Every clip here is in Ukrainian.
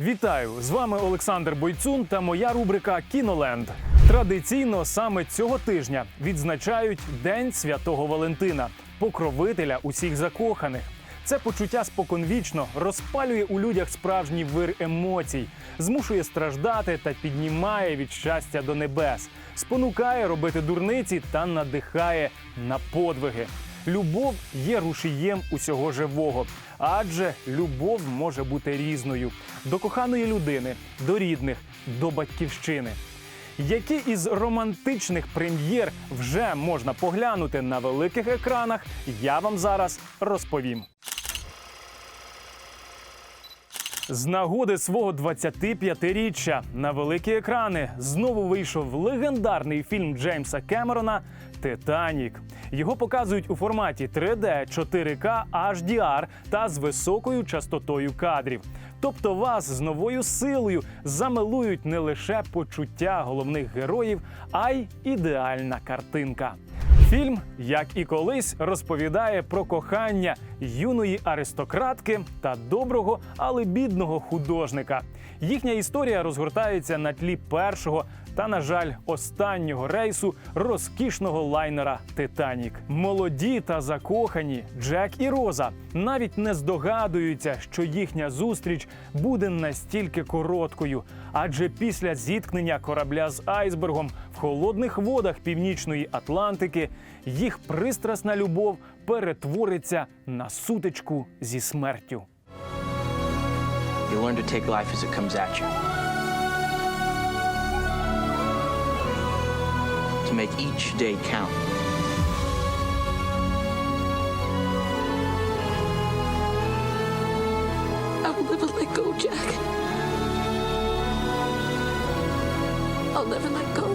Вітаю! З вами Олександр Бойцун та моя рубрика Кіноленд. Традиційно саме цього тижня відзначають День Святого Валентина, покровителя усіх закоханих. Це почуття споконвічно розпалює у людях справжній вир емоцій, змушує страждати та піднімає від щастя до небес, спонукає робити дурниці та надихає на подвиги. Любов є рушієм усього живого, адже любов може бути різною до коханої людини, до рідних, до батьківщини. Які із романтичних прем'єр вже можна поглянути на великих екранах, я вам зараз розповім. З нагоди свого 25-річчя на великі екрани знову вийшов легендарний фільм Джеймса Кемерона Титанік. Його показують у форматі 3D, 4К, HDR та з високою частотою кадрів. Тобто вас з новою силою замилують не лише почуття головних героїв, а й ідеальна картинка. Фільм, як і колись, розповідає про кохання юної аристократки та доброго, але бідного художника. Їхня історія розгортається на тлі першого та, на жаль, останнього рейсу розкішного лайнера Титанік. Молоді та закохані Джек і Роза навіть не здогадуються, що їхня зустріч буде настільки короткою, адже після зіткнення корабля з айсбергом в холодних водах північної Атлантики їх пристрасна любов перетвориться на сутичку зі смертю. You learn to take life as it comes at you. To make each day count. I will never let go, Jack. I'll never let go.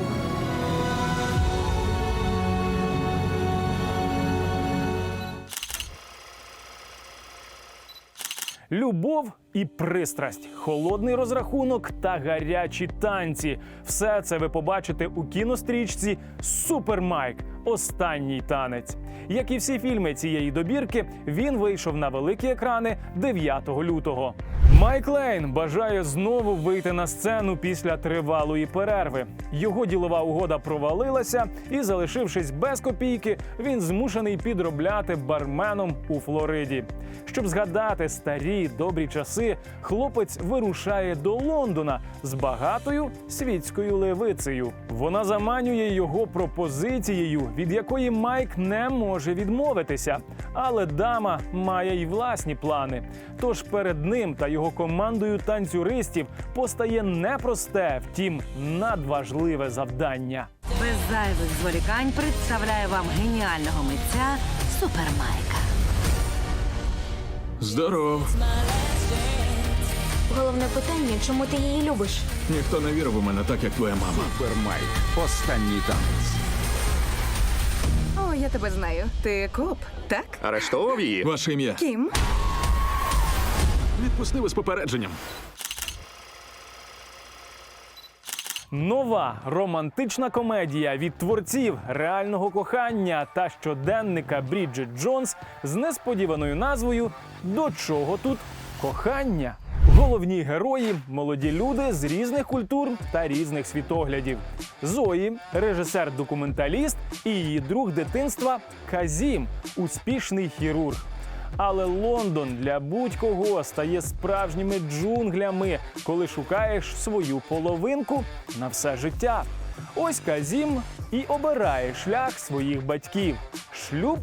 Любов і пристрасть, холодний розрахунок та гарячі танці. Все це ви побачите у кінострічці Супер Майк. Останній танець. Як і всі фільми цієї добірки, він вийшов на великі екрани 9 лютого. Майк Лейн бажає знову вийти на сцену після тривалої перерви. Його ділова угода провалилася, і, залишившись без копійки, він змушений підробляти барменом у Флориді. Щоб згадати старі добрі часи, хлопець вирушає до Лондона з багатою світською левицею. Вона заманює його пропозицією, від якої Майк не може відмовитися. Але дама має й власні плани. Тож перед ним та його командою танцюристів постає непросте, втім надважливе завдання. Без зайвих зволікань представляю вам геніального митця Супермайка. Здоров. Головне питання, чому ти її любиш? Ніхто не вірив у мене так, як твоя мама. Супермайк. Останній танець. О, я тебе знаю. Ти коп, так? Арештовував її? Ваше ім'я. Кім? Відпустили з попередженням. Нова романтична комедія від творців реального кохання та щоденника Бріджит Джонс з несподіваною назвою До чого тут кохання? Головні герої молоді люди з різних культур та різних світоглядів. Зої, режисер-документаліст, і її друг дитинства Казім, успішний хірург. Але Лондон для будь-кого стає справжніми джунглями, коли шукаєш свою половинку на все життя. Ось Казім і обирає шлях своїх батьків шлюб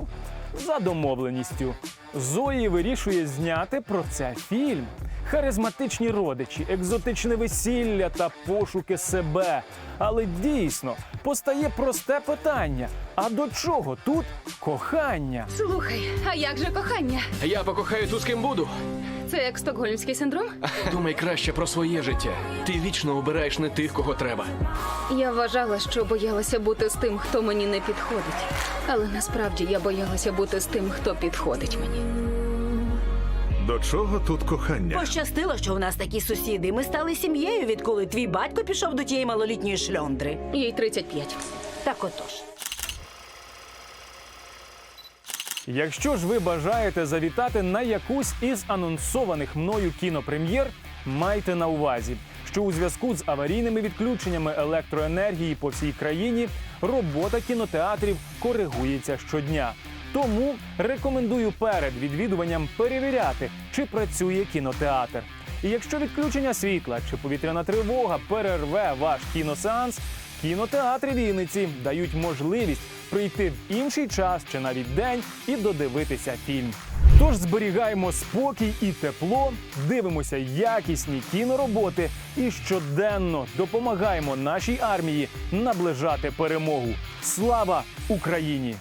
за домовленістю. Зої вирішує зняти про це фільм. Харизматичні родичі, екзотичне весілля та пошуки себе. Але дійсно постає просте питання: а до чого тут кохання? Слухай, а як же кохання? Я покохаю ту, з ким буду. Це як стокгольмський синдром? Думай краще про своє життя. Ти вічно обираєш не тих, кого треба. Я вважала, що боялася бути з тим, хто мені не підходить. Але насправді я боялася бути з тим, хто підходить мені. До чого тут кохання? Пощастило, що у нас такі сусіди. Ми стали сім'єю, відколи твій батько пішов до тієї малолітньої шльондри. Їй 35. Так отож. Якщо ж ви бажаєте завітати на якусь із анонсованих мною кінопрем'єр, майте на увазі, що у зв'язку з аварійними відключеннями електроенергії по всій країні робота кінотеатрів коригується щодня. Тому рекомендую перед відвідуванням перевіряти, чи працює кінотеатр. І якщо відключення світла чи повітряна тривога перерве ваш кіносеанс, кінотеатри Вінниці дають можливість прийти в інший час чи навіть день і додивитися фільм. Тож зберігаємо спокій і тепло, дивимося якісні кінороботи і щоденно допомагаємо нашій армії наближати перемогу. Слава Україні!